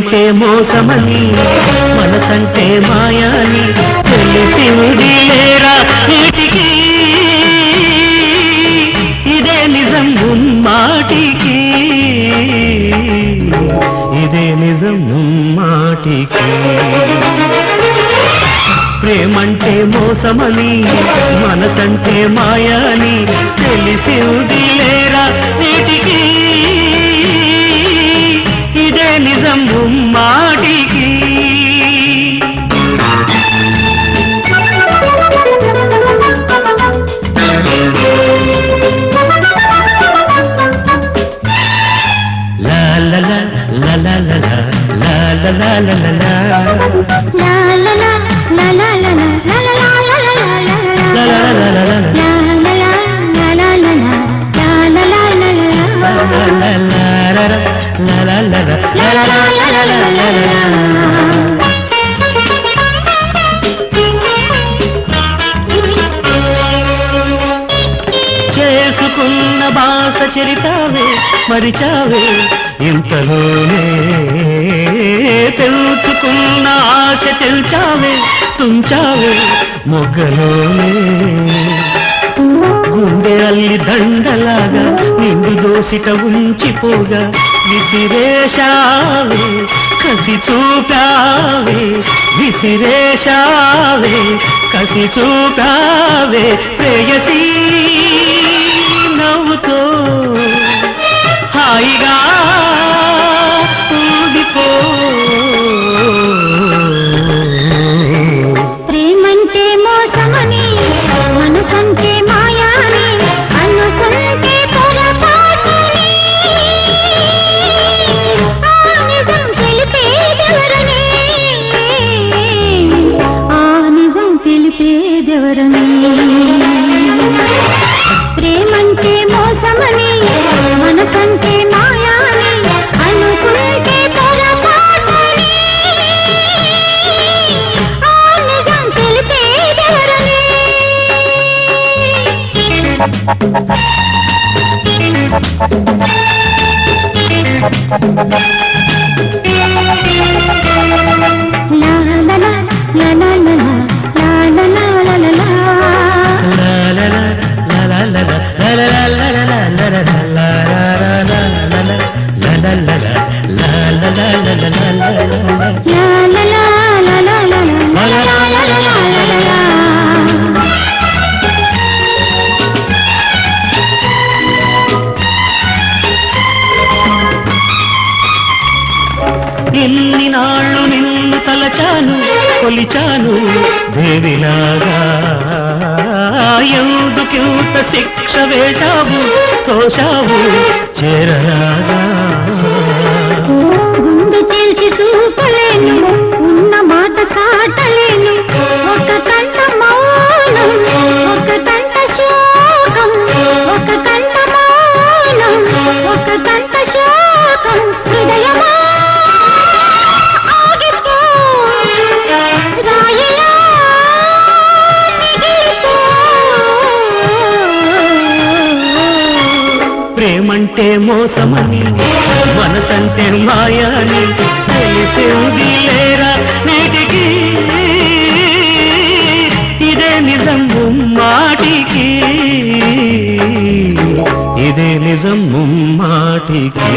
ప్రేమంటే మోసమని మనసంటే మాయాని తెలిసి ఉడిలేరా వీటికి? ఇదే నిజం మాటికి. ఇదే నిజం మాటికి. ప్రేమంటే మోసమని మనసంటే మాయాని తెలిసి ఉడిలేరా వీటికి? நேரம் உம்மாடிகி la la la la la అనుకున్న బాస చరితావే మరిచావే. ఇంతలోనే తెలుచుకున్న ఆశ తెల్చావే తుంచావే. మొగ్గలోనే గుండె అల్లి దండలాగా నిండు దోసిట ఉంచిపోగా విసిరేషావే కసి చూపావే విసిరేషావే కసి చూపావే ప్రేయ la la la la la ఎన్ని నాళ్ళు నిన్ను తలచాను కొలిచాను దేవిలాగా. ఎందుకింత శిక్ష వేశావు తోషావు చేరలాగా. ప్రేమంటే మోసమని మనసంటే మాయాని తెలిసింది లేరా నేటికి? ఇదే నిజం ముమ్మాటికి ఇదే నిజం ముమ్మాటికి